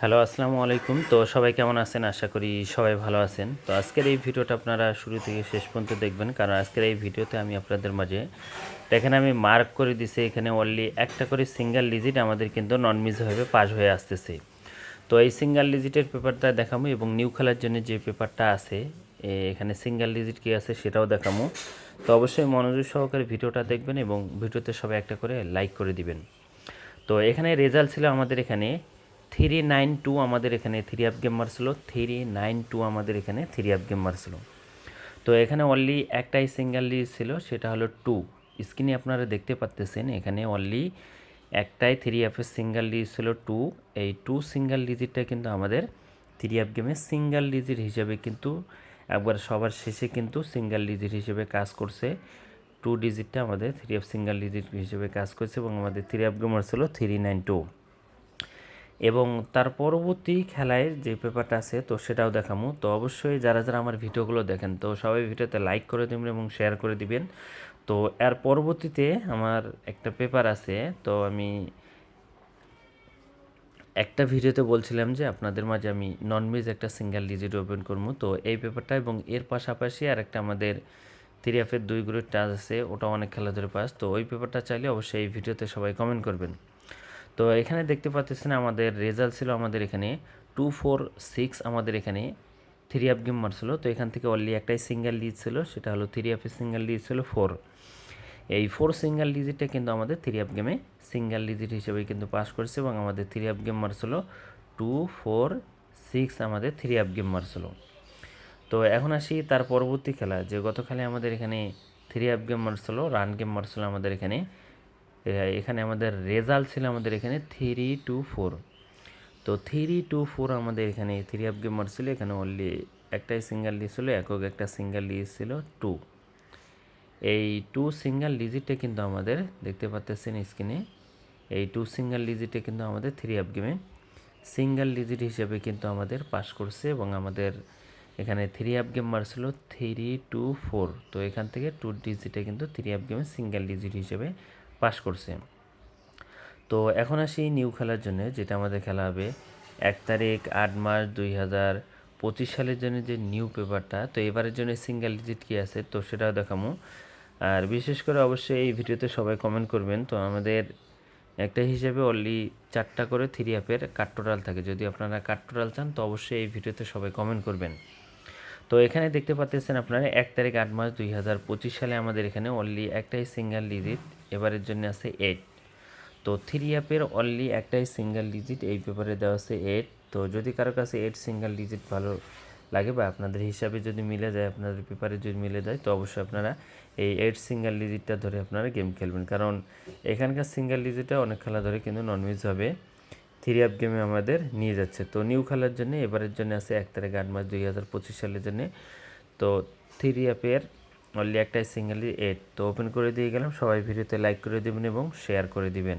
Hello, আসসালামু আলাইকুম। তো সবাই কেমন আছেন? আশা করি সবাই ভালো আছেন। তো আজকের এই ভিডিওটা আপনারা শুরু থেকে শেষ পর্যন্ত দেখবেন, কারণ আজকের এই ভিডিওতে আমি আপনাদের মাঝে, দেখেন আমি মার্ক করে দিছি এখানে অনলি একটা করে সিঙ্গেল ডিজিট আমাদের কিন্তু নন মিজভাবে পাস হয়ে আসতেছে। তো এই সিঙ্গেল ডিজিটের পেপারটা দেখাবো এবং নিউ খেলার জন্য যে পেপারটা আছে এখানে সিঙ্গেল ডিজিট কী আছে সেটাও দেখাবো তো অবশ্যই মনোযোগ সহকারে ভিডিওটা দেখবেন এবং ভিডিওতে সবাই একটা করে লাইক করে দিবেন। তো এখানে রেজাল্ট ছিল আমাদের এখানে থ্রি নাইন টু আমাদের এখানে থ্রি আপ গেম মারছিল থ্রি নাইন টু আমাদের এখানে থ্রি আপ গেম মারছিল তো এখানে অনলি একটাই সিঙ্গেল লিজ ছিল, সেটা হলো টু স্ক্রিনে আপনারা দেখতে পাচ্তেছেন এখানে অনলি একটাই থ্রি অ্যাপের সিঙ্গেল লিজ ছিল টু এই টু সিঙ্গেল ডিজিটটা কিন্তু আমাদের থ্রি অ্যাপ গেমে সিঙ্গেল ডিজিট হিসেবে কিন্তু একবার সবার শেষে কিন্তু সিঙ্গেল ডিজিট হিসেবে কাজ করছে। টু ডিজিটটা আমাদের থ্রি অ্যাপ সিঙ্গেল ডিজিট হিসেবে কাজ করছে এবং আমাদের থ্রি অ্যাপ গেমার ছিল থ্রি নাইন টু এবং তার পরবর্তী খেলায় যে পেপারটা আছে, তো সেটাও দেখামু। তো অবশ্যই যারা যারা আমার ভিডিওগুলো দেখেন, তো সবাই ভিডিওতে লাইক করে দেবেন এবং শেয়ার করে দিবেন। তো এর পরবর্তীতে আমার একটা পেপার আছে, তো আমি একটা ভিডিওতে বলছিলাম যে আপনাদের মাঝে আমি ননভেজ একটা সিঙ্গেল ডিজিট ওপেন করব তো এই পেপারটা এবং এর পাশাপাশি আর একটা আমাদের থ্রিএফের দুই গ্রুপ টাচ আছে ওটা অনেক খেলাধুলো পাস। তো ওই পেপারটা চাইলে অবশ্যই এই ভিডিওতে সবাই কমেন্ট করবেন। তো এখানে দেখতে পাচ্ছেন আমাদের রেজাল্ট ছিল আমাদের এখানে টু ফোর সিক্স আমাদের এখানে থ্রি আপ গেম মারছিল। তো এখান থেকে অনলি একটাই সিঙ্গেল লিজ ছিল, সেটা হলো থ্রি আপের সিঙ্গেল লিজ ছিল ফোর এই ফোর সিঙ্গেল ডিজিটটা কিন্তু আমাদের থ্রি আপ গেমে সিঙ্গেল ডিজিট হিসেবে কিন্তু পাস করেছে এবং আমাদের থ্রি আপ গেম মারছিল। টু ফোর সিক্স আমাদের থ্রি আপ গেম মারছিল। তো এখন আসি তার পরবর্তী খেলা, যে গত খেলায় আমাদের এখানে থ্রি আপ গেম মারছিল রান গেম মারছিল আমাদের এখানে। এখানে আমাদের রেজাল্ট ছিল আমাদের এখানে থ্রি টু ফোর তো থ্রি টু ফোর আমাদের এখানে থ্রি আপ গেম মারছিল এখানে অনলি একটাই সিঙ্গেল দিয়েছিল, একক একটা সিঙ্গেল দিয়েছিল টু এই টু সিঙ্গেল ডিজিটে কিন্তু আমাদের, দেখতে পাচ্ছেন স্ক্রিনে এই টু সিঙ্গেল ডিজিটে কিন্তু আমাদের থ্রি আপ গেমে সিঙ্গেল ডিজিট হিসেবে কিন্তু আমাদের পাস করছে এবং আমাদের এখানে থ্রি আপ গেম মারছিল থ্রি টু ফোর তো এখান থেকে টু ডিজিটে কিন্তু থ্রি আপ গেমে সিঙ্গেল ডিজিট হিসেবে পাস করছে। তো এখন আসি নিউ খেলার জন্য, যেটা আমাদের খেলা হবে এক তারিখ আট মার্চ দুই হাজার পঁচিশ সালের জন্য যে নিউ পেপারটা তো এবারের জন্য সিঙ্গেল ডিজিট কী আছে, তো সেটাও দেখামো। আর বিশেষ করে অবশ্যই এই ভিডিওতে সবাই কমেন্ট করবেন। তো আমাদের একটা হিসেবে অনলি চারটা করে থ্রি অ্যাপের কাট্টোরাল থাকে। যদি আপনারা কাট্টোরাল চান, তো অবশ্যই এই ভিডিওতে সবাই কমেন্ট করবেন। তো এখানে দেখতে পাচ্ছেন আপনারা, এক তারিখ আট মাস দুই হাজার পঁচিশ সালে আমাদের এখানে অনলি একটাই সিঙ্গেল ডিজিট এবারের জন্য আছে এইট তো থ্রি অ্যাপের অনলি একটাই সিঙ্গেল ডিজিট এই পেপারে দেওয়া আছে এইট তো যদি কারও কাছে এইট সিঙ্গেল ডিজিট ভালো লাগে বা আপনাদের হিসাবে যদি মিলে যায়, আপনাদের পেপারে যদি মিলে যায়, তো অবশ্যই আপনারা এই এইট সিঙ্গেল ডিজিটটা ধরে আপনারা গেম খেলবেন। কারণ এখানকার সিঙ্গেল ডিজিটটা অনেক খেলা ধরে কিন্তু ননভেজ হবে। থ্রি আপ গেমে আমাদের নিয়ে যাচ্ছে। তো নিউ খেলার জন্য এবারের জন্য আছে এক তারিখ আট মাস দুই হাজার পঁচিশ সালের জন্য। তো থ্রি অ্যাপের অনলি একটাই সিঙ্গেলি এইট তো ওপেন করে দিয়ে গেলাম। সবাই ভিডিওতে লাইক করে দেবেন এবং শেয়ার করে দিবেন।